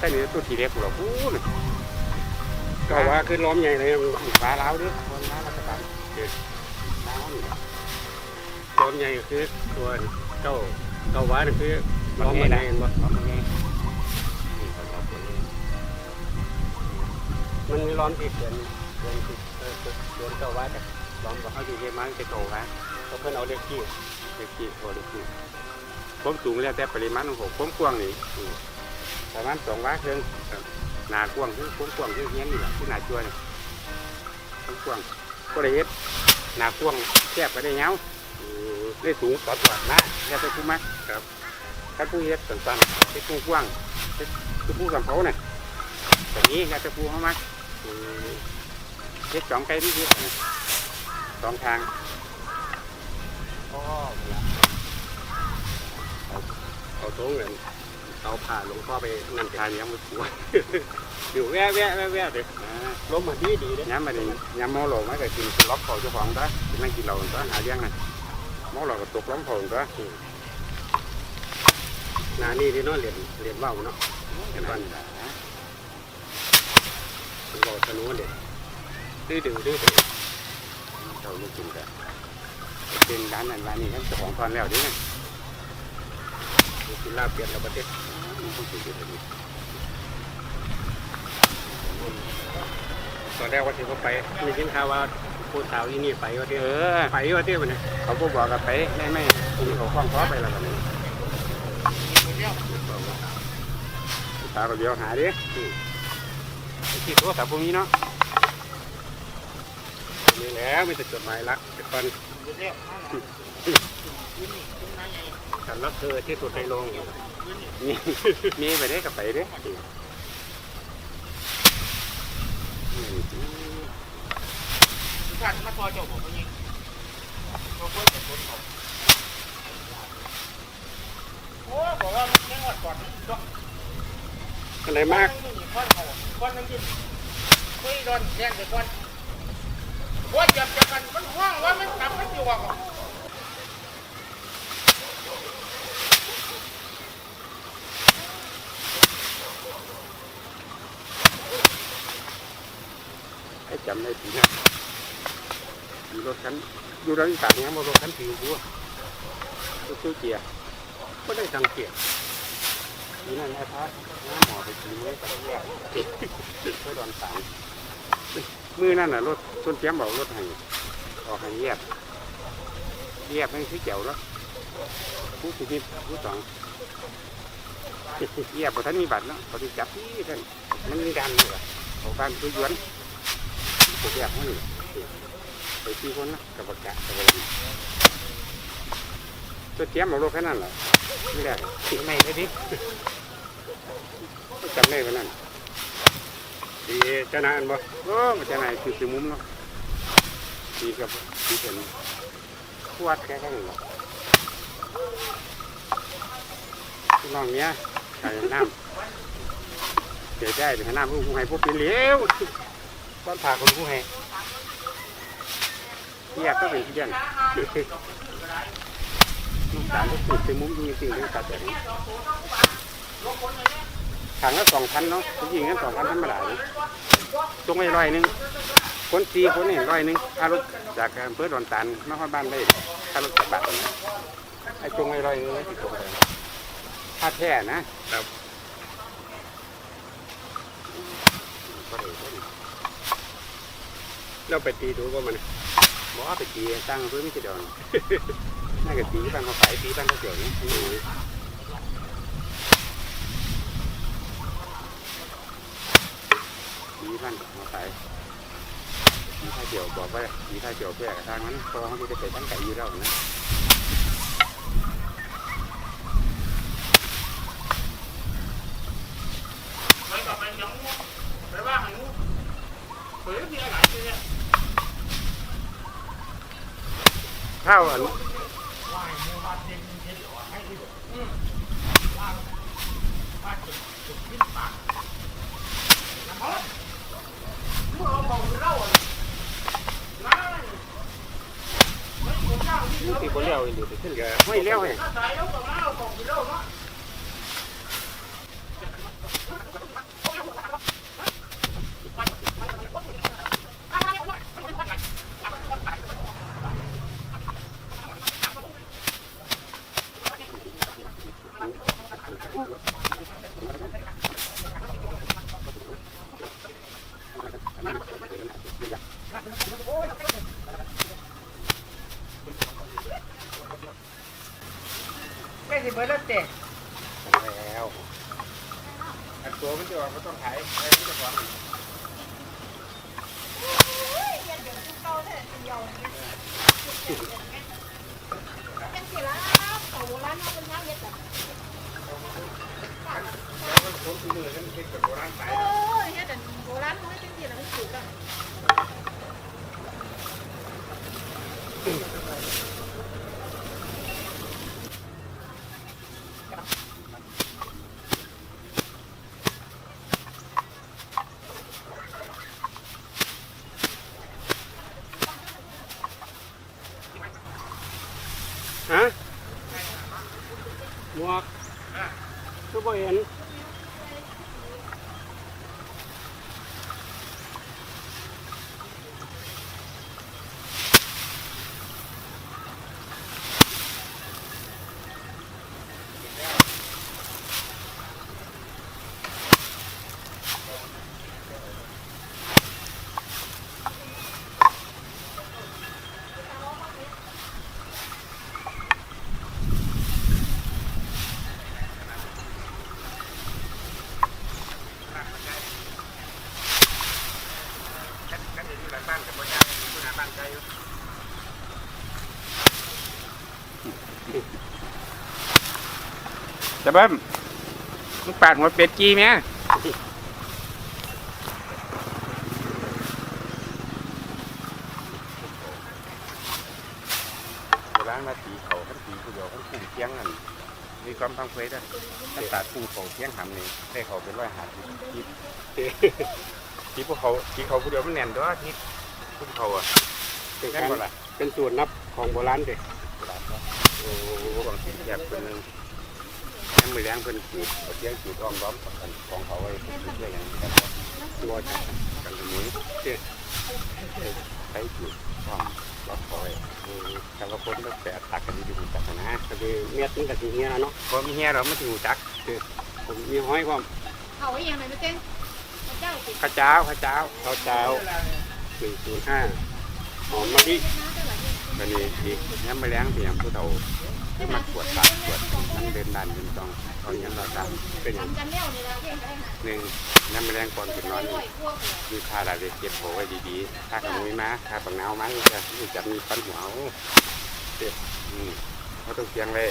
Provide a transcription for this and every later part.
แต่นี่ตัวทีเล็กหรอกพูดก็ว่าคือล้อมใหญ่เลยฟ้าเล้าวด้วยคนน้าราชการเด็ดน้ำนี่ล้อมใหญ่ก็คือตัวเจ้าเก้าว่านี่คือมันล้อมไงมันนะใหญ่เห็นบ่มันไงนี่คนเราคนนี้มันมีล้อมที่เดือนเดือนที่เออเดือนเก้าว่าแต่ล้อมว่าเขาอยู่เรียนมาจะโตนะเขาเพิ่นเอาเล็กที่เด็กที่โอ้เด็กที่ผมสูงแล้วแต่ปริมาณของผมผมกว้างนี่อืม ประมาณสองว้าเครื่องครับหนากว้างคือผมกว้างคือเงี้ยนี่แหละที่หนาจัวนี่ผมกว้างก็เลยเฮ็ดหนากว้างแคบก็ได้เงาอืมได้สูงต่อตัวนะแล้วแต่ผู้มักครับถ้าผู้เฮ็ดสั้นๆเฮ็ดกว้างๆเฮ็ดคือผู้กับเขาเนี่ยแบบนี้แล้วแต่ผู้เขามักอืมเฮ็ดสองไกลนี่เฮ็ดนะสองทางพ่อเอาเอาตรงเลย เอาผ่าหลวงพ่อไปนั่นทางยังไม่ถูกอยู่แว่แว่แว่แว่เด็กอ่าล้มมาดีดีเด้ย้ำมาดิย้ำมอหลงไม่ก็กินคือล็อกคอเจ้าของซะกินไม่กินเราซะหาเลี้ยงนะมอหลงก็ตกล้มคอซะนานี่ที่เน้องเรียนเรียนว่าวเนาะกันวันมันบอกสนุกเด็กดื้อดึงดื้อดึงเจ้าลูกกินกันเป็นร้านนั้นร้านนี้ครับเจ้าของทอนแล้วดิเนี่ยกินลาบเปลี่ยนแล้วประเทศผู้สื่อข่าวดี ตอนแรกว่าที่เขาไปมีสินค้าวว่าพูดสาวที่นี่ไปว่าที่เออไปว่าที่มันเนี่ยเขาก็บอกกันไปได้ไหมที่เขาคล้องคอไปแล้วกันนี่ตาก็เดียวหาดิที่โทรศัพท์พวกนี้เนาะมีแล้วมีแต่จดหมายรักแต่ก่อน ฉันรักเธอที่สุดในโลกมีมีไปได้กับไปเด้ท่านมาพอเจ้าผมยิงเราเพิ่งจะคนเขาโอ้บอกว่าไม่หดก่อนก็อะไรมากก้อนเขาก้อนนึงยืนคุยโดนแย่งไปก้อนว่าจับจับกันมันห้องว่ามันกลับมันอยู่ว่า จำได้ปีนะมีรถคันอยู่ร้านต่างเนี้ยมารถคันผิวบัวรถตู้เกียร์ก็ได้สังเกตปีนั้นไอ้พระน้าหมอไปกินไว้กับแยกเพื่อดอนสามมือนั่นน่ะรถต้นเตี้ยมบอกรถให้ออกให้แยกแยกไม่คือเจ๋วแล้วผู้สิบผู้สองแยกพอท่านมีบัตรเนาะพอที่จับที่ท่านมันมีการเลยอะเขาการคือยวน ผมแยกห้องไปที่คนนะกับประกาศกับอะไรตัวเตรียมบอกรถแค่นั้นเหรอไม่ได้ติดไม่ได้ดิจำได้วันนั้นดีเจ้านายอันบ่โอ้มันจะไหนคือคือมุมเนาะดีกับดีเป็นขวดแค่แค่นี้หรอกพี่น้องเนี้ยใส่น้ำเสียใจเป็นน้ำผู้ให้พวกปีเหลว ก้อนผ่าคนผู้ให้เทียบก็เป็นที่เด่นลูกสาวก็ติดเป็นมุมจริงๆเลยตัดแบบนี้ถังละสองพันเนาะผู้หญิงนั้นสองพันธรรมดาเลยจงไว้ร้อยหนึ่งคนสี่คนนี่ร้อยหนึ่งค่ารถจากอำเภอดอนตานมาฮอดบ้านได้ค่ารถจากบาทนะไอ้จงไว้ร้อยหนึงเลยที่จงไปค่าแท้นะครับบ่ได้บ่ได้ เราไปตีดูก็มันบ่เอาไปตีตั้งอำเพื่อไม่จะดอนน่าจะตีบ้านเขาขายตีบ้านเขาเกี่ยวนี่ตีบ้านเขาขายตีท่าเกี่ยวบอกว่าตีท่าเกี่ยวแพร่กับทางนั้นเพราะเขาจะได้ไปตั้งไก่อยู่แล้วนะ ไปกับไปยังไปว่าหันเฮ้ยมีอะไรเนี่ย ข้าวอันว่าหมู่บ้านเด็กเด็กให้ดีอืมว่าว่าจุดจุดขึ้นปากนะฮะมึงเอาของเล่าอะนั่นไม่กูเจ้าที่เธอตีบ่เลี้ยวอยู่ขึ้นกับไม่เลี้ยวไง ถ้าตายแล้วก็มาเอาของเล่าเนาะ ตัวมันจะออกมันต้องขายไอ้มันจะฟ้อง จังสิล่ะเขาโบราณเขาเป็นยังเฮ็ดแบบ แล้วมันคนที่มือกันเฮ็ดกับโบราณขาย เออเฮ็ดอันโบราณเขาเฮ็ดจังสิล่ะมันถูกอะ ฮะ หมวกก็บ่เห็น กันกันอยู่หลังบ้านกับบ่ยางอยู่หน้าบ้านไกลอยู่ จะเบิ้มมึงปาดหัวเป็ดกี้ไหมโบราณมาตีเขาขั้นตีกูเดียวขั้นคู่เคียงกันมีความพังเพยด้วยขั้นตัดคู่เขาเคียงหำนี่ได้เขาเป็นร้อยหาสิบทิศที่พวกเขาที่เขาผู้เดียวมันแน่นด้วยที่พวกเขาอะ เป็นการเป็นสูตรนับของโบราณเด็กโอ้บางทีอยกเป็นหนึ่งแม่มือแรงเพิ่นจูดเอาเสียงจูดอ้อมล้อมกันของเขาไว้เพื่ออย่างนี้ครับบ่จังกันตรงนี้ใช้จูดอ้อมล้อมเขาไว้แต่ว่าคนต้องแปะตักกันดีๆจักนะก็คือเม็ดมันก็สิเฮียเนาะพอมีเฮียเราไม่ถึงจักคือผมมีห้อยความเขาอีหยังไหนไม่เต้งพระเจ้าข้าเจ้าข้าเจ้าข้าวเจ้า105 หอมมะลิตอนนี้อีกแม่มือแรงเพียงผู้เฒ่าที่มาปวดตากปวดนั่งเดินดันเดินตองตอนนี้เราตามเป็นอย่างหนึ่งแม่มือแรงก่อนขึ้นนอนร้นี่อยกว่าเลยมีค่าอะไรเก็บโผล่ไว้ดีๆถ้าขโมยมาถ้าปังเนามาจะจะมีปันหัวเอาเด็ดอืมเขาต้องเสียงเลย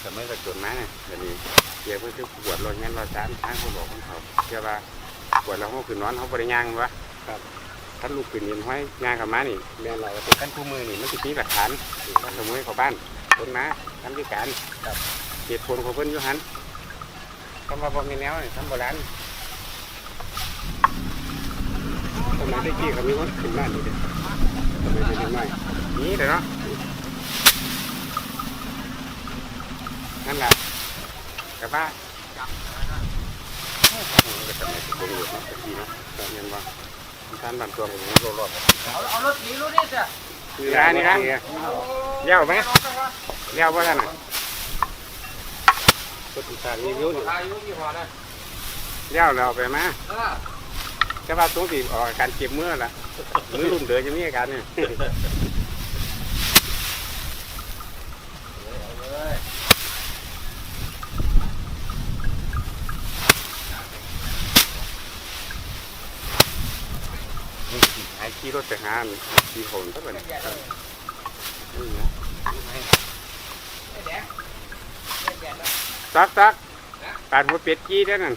แต่ไม่กระจนมาเนี่ยเดี๋ยวนี้เกี่ยวกับที่ปวดรถเงี้ยรถจานทางเขาบอกของเขาเชื่อว่าปวดแล้วเขาขึ้นนอนเขาบริย่างวะครับ ท่านลูกขึ้นยินห้อยย่างกับมานี่แม่นเราท่านคู่มือนี่มันจะมีหลักฐานท่านขโมยเขาบ้านคนมาทำด้วยกันเหตุผลของเพิ่นอยู่หันคำว่าบ่มีแนวนี่ทำโบราณสมัยตะกี้เขามีคนขึ้นบ้านนี่เด้สมัยเป็นใหม่นี่เดี๋ยวเนาะนั่นแหละกับว่าโอ้โหก็ทำไมถึงโกงอยู่เนาะตะกี้เนาะตอนเย็นว่า ท่านบันตัวผมโรอบเอาเอารถหนีรถนี่จ้ะนี่ร้านนี่ร้านเลี้ยวไหมเลี้ยวว่าท่านน่ะก็ถูกทางรีวิวนี่อายุกี่พอนะเลี้ยวเราไปมาเออแต่ว่าตรงที่ออกอาการเจ็บเมื่อละมือรุ่นเดือจะมีอาการเนี่ย ไอ้ขี่รถไปหาขี่โหนเท่าไหร่นี่นะไอ้แดงไอ้แดงนะซักซักปาดหัวเป็ดกี้ได้อนั่น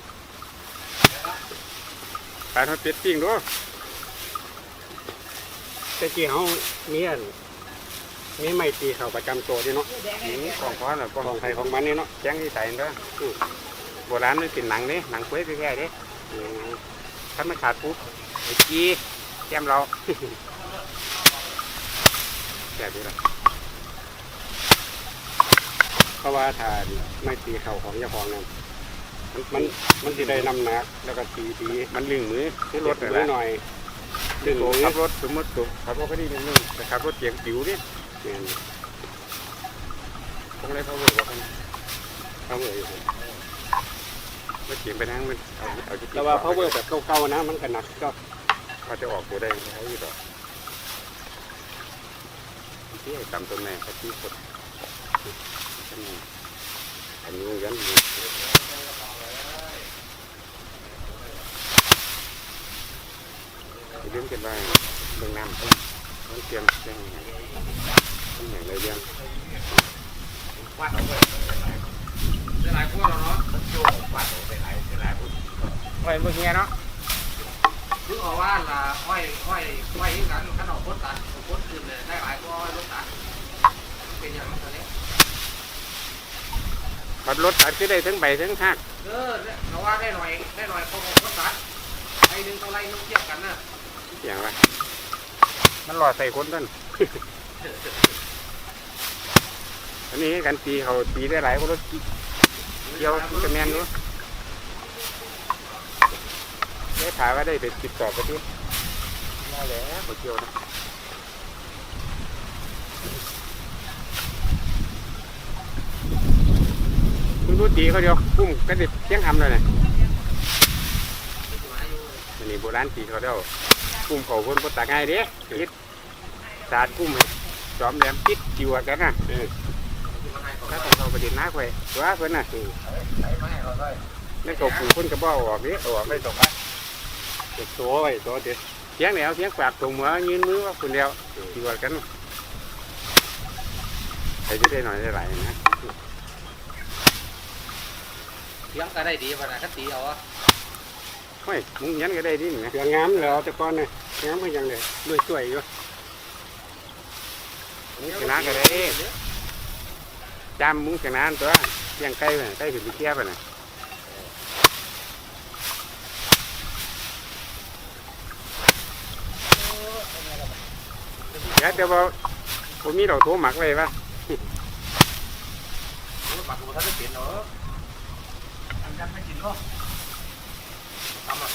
ปาดหัวเป็ดปิ้งดูตะกี้เฮามีอันมีไม้ตีเขาประจำตัวนี่เนาะไอ้แดงหไอ้ญิงแดงของพ่อน่ะขขอองงไทใครยของมันนี่เนาะแจ้งที่ใส่เด้ออโบราณมันเป็นหนังเด้หนังกล้วยแท้ๆเด้อืมถ้ามันขาดปุ๊บไอ้กี้ แก้มเราแก่ดีละเพราะว่าถ้าไม่ตีเข่าของเจ้าของนั่นมันมันมันสิได้น้ำหนัก แล้วก็ตีดีมันลึงมือคือรถนิน่ะดนะหน่อยดึงโตมือขับรถสมมติตัวขับรถก็ดีนิดนึงแต่ขับรถเกียงจิ๋วนี่เนี่ยคงเลยเขาบอกว่าเขาเขาเลยรถเกียงไปนั่งมันเอาเอาจะแต่ว่าเขาเวอร์แบบเก่าๆนะมันก็หนักก็ เขาจะออกตัวได้ไหมหรอที่ตามต้นแม่เขาที่สดอันนี้ยันอยู่เรื่องกันไปเางน้ำต้องต้องเตรียมเตรียมต้องอย่างไรเรื่องวัดเอาไปหลายคู่เราเนาะโยกวัดเอาไปหลายหลายคู่ไปเมื่อกี้เนาะ ถึงเอาว่าละอ้อยอ้อยอ้อยที่กันขนมพ้นตัดพ้นคืนเลยได้หลายก็อ้อยรถตัดเป็นอย่างนั้นเลยขับรถตัดก็ได้ทั้งใบทั้งหักเออเราว่าได้หน่อยได้หน่อยพอพ้นตัดไอ้หนึ่งเท่าไรนึงเทียบกันนะอย่างไรมันหลอใส่คนต้นอันนี้กันตีเขาตีได้หลายคนรถเกี่ยวกระแมนรู้ ได้ถามว่าได้ไปติดต่อไปที่ได้แล้วไปเกียวนะคุณรู้ตีเขาเดียวปุ้มก็ติดเที่ยงทำเลยนะอันนี้โบราณตีเขาเดียวปุ้มเขาคนก็ตาง่ายเด้ติดสาดปุ้มให้จอมแหลมติดจิวกันนะเออถ้าของเขาประเด็นนักไว้ตัวเพิ่อนน่ะเออนั่นเขาปูคนกระบอกออกนี้ออกไม่ตกอะ เด็กตัวไว้ตัวเด็ดเสียงแล้วเสียงปากตรงหัวยืนมือว่าคนเดียวจิวกันใครจะได้หน่อยได้หลายนะเสียงก็ได้ดีขนาดคันตีเอาอะเฮ้ยมึงยันก็ได้ดิมึงนะเสียงงามแล้วแต่ก่อนเนี่ยงามก็ยังเลยด้วยช่วยอยู่มึงชนะก็ได้จำมึงชนะตัวเสียงไก่ไปไก่ถึงไปเทียบไปน่ะ เดี๋ยวเดี๋ยวผมมีดอกโถหมักไว้ปะปักหัวท่านได้เปลี่ยนเนาะทำกันไม่กินเนาะทำอะ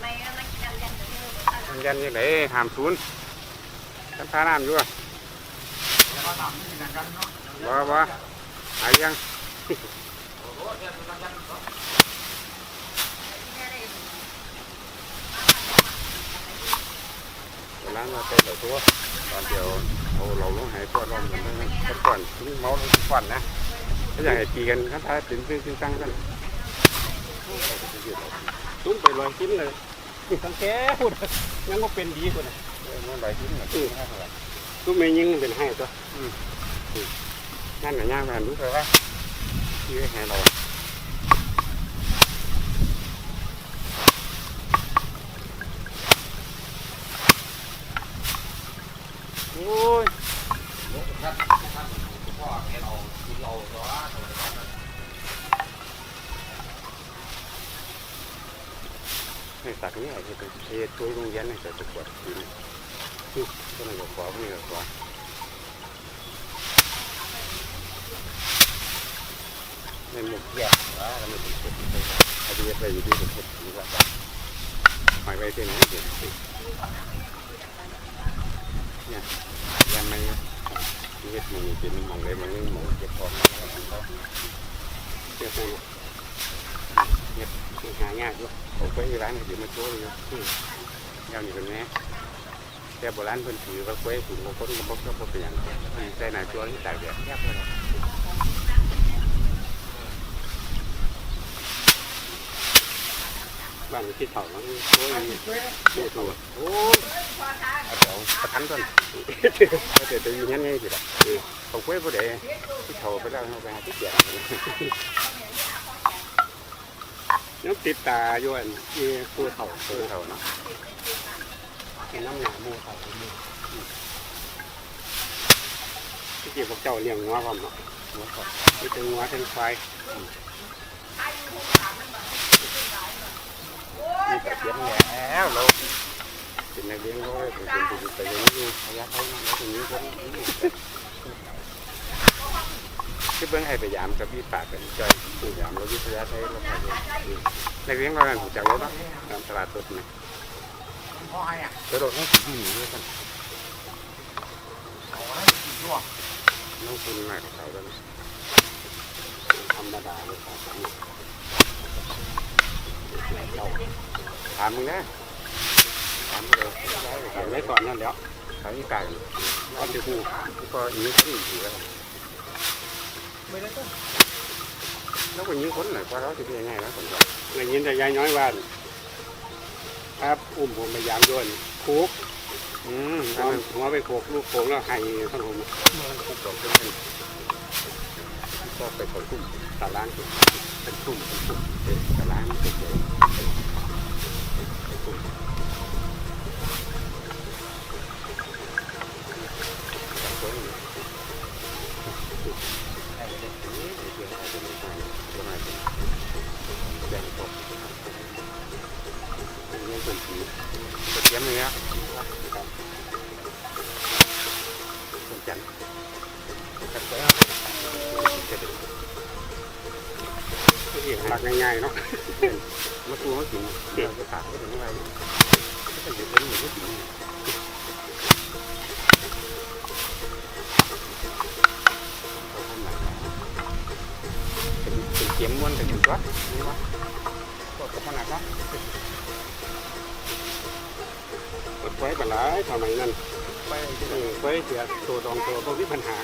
ไม่ไม่กินอะไรอย่างนี้เลยมันยันยังไงหามศูนย์กันพาน้ำอยู่อะแล้วก็ทำกินกันเนาะบ่บ่หายยัง โอ้โหเนี่ยมันกันเนาะ เว ลาเราเต้นเราตัวตอนเดียวเอาเราลงหายตัวรอบมันมันก่อนทิ้งเมาลงก่อนนะถ้าอยากให้ตีกันขั้นท้ายถึงซึ่งซึ่งตั้งกันตุ้มไปลอยชิ้นเลยตั้งแก่พูดยังก็เป็นดีคนน่ะมันไหลทิ้งตุ้มไม่ยิงเป็นให้ตัวนั่นน่ะย่างมันรู้สึกว่าที่ให้เราโอ้ย ท่านท่านพ่อแกเรากินเราเนาะ ให้ตักนี่ไอ้ที่เป็นเท ตัวโรงเรียนให้ใส่ตะกวดกินก็เลยขอพวกนี้ขอในหมุกแยกว่าเราไม่ถึงเสร็จเลยอาจจะไปอยู่ที่เสร็จหรือว่าหมายไว้ที่ไหนเดี๋ยวเนี่ยยังไม่เฮ็ดมันเป็นมองเลยมันมองเก็บของแล้วเขาเก็บไปเฮ็ดหายากอยู่ผมไปร้านเดี๋ยวมาโชว์เลยอยู่ ยาวนี่เป็นไงแต่โบราณเพิ่นถือว่าควยถุงของคนก็บ่ก็บ่เป็นหยังใส่หน้าจัวที่ตากแดดแคบเลยบ้านที่เถ่าแล้วโอ้ยดูตัวโอ้ยเอาเดี๋ยวประทันก่อนเดี๋ยวจะอยู่งั้นไงสิล่ะของควยบ่ได้ที่เขาไปแล้วเอาไปหาที่เกียรยังติดตาอยู่อันที่ผู้เถ่าเออเขาเนาะ เห็นน้ำหนามูเถ่าหมูที่เกี่ยวกับเจ้าเลี้ยงงัวพร้อมเนาะงัวเขาที่เป็นงัวเป็นควายมีแต่เสียงแล้วเราเป็นนักเรียนก็เป็นคนที่ไปเรียนอยู่ระยะเท่านั้นแล้วตรงนี้คนคือเบิ่งให้พยายามกับพี่ปากกันจอยพยายามเราวิทยาไทยเราพยายามในเรียนเรานั่นจากรถตามตลาดสดนี่ะพ่อให้อะกระโดดให้ถึงหนีด้วยกันเอาไว้กินด้วยน้องคุณหน่อยกับเขาแล้วธรรมดาเลยครับถามมึงนะถามเลยใส่ไว้ก่อนนั่นแหล้วเขาอีกาเอาไปหูก็ยิงคนอีกทีแล้วไม่ได้ต้นแล้วก็ยิงคนหน่อยเพราะเราจะเป็นยังไงนะคนเราในยินแต่ยายน้อยว่า ครับ อุ้มผมไปยามโยนคุกอืมหัอันวนั้นหัวไปโขกลูกโขกแล้วให้ท่านผมมันคุกดอกเป็นเป็นก็ไปขอคุ้มตาล้างเป็นคุ้มเป็นคุ้มเป็นตารางเป็นเฉยแเตรียมเลยครับส่วนจันทร์กันไปครับตักง่ายๆเนาะมาตัวเขากินเด็กจะขาดก็ถึงอะไรก็จะอยู่เป็นหมูที่กินเป็นเกียมม้วนเป็นตัวนี่วะก็กระพนักเนาะ ไว้ปลายทำไมนั่นไปไว้เสียตัวดองตัวก็มีปัญหา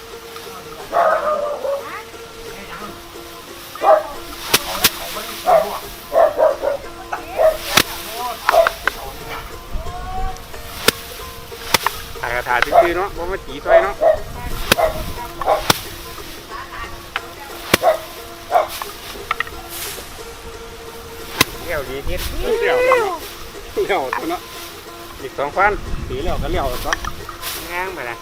ถ่ายกระถาซื่อเนาะเพราะมันจีต้อยเนาะเลี้ยวดีนิดเลี้ยวเลี้ยวเลี้ยวเนาะอีก สองพันสีเลี้ยวก็เลี้ยวก็ง้างไปนะ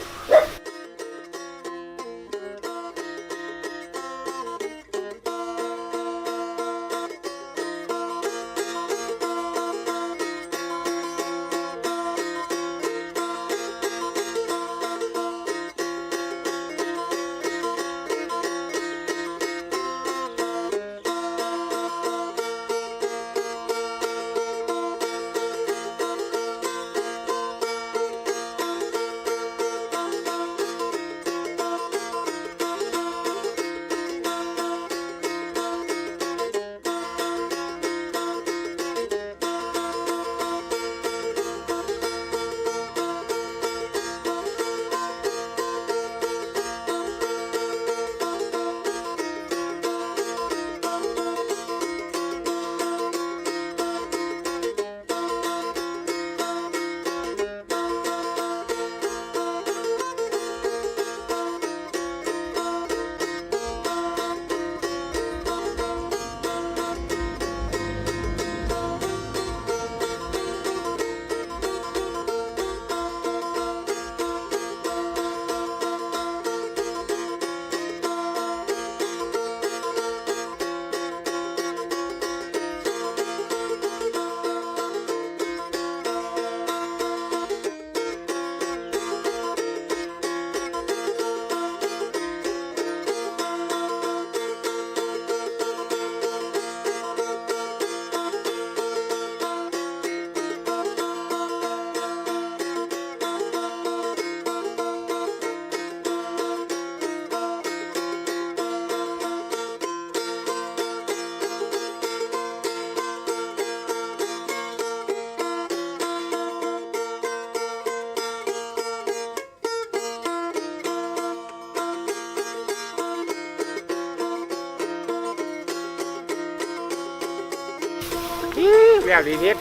แล้วดีนิด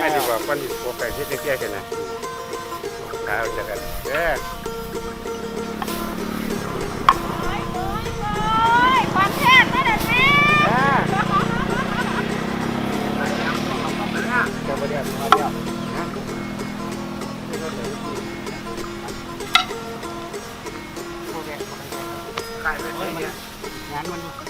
ไม่ดีกว่าคนโปรแกรมที่เตี้ยๆกันนะขาวจะกันเด้อขายไปเลยงานมันอยู่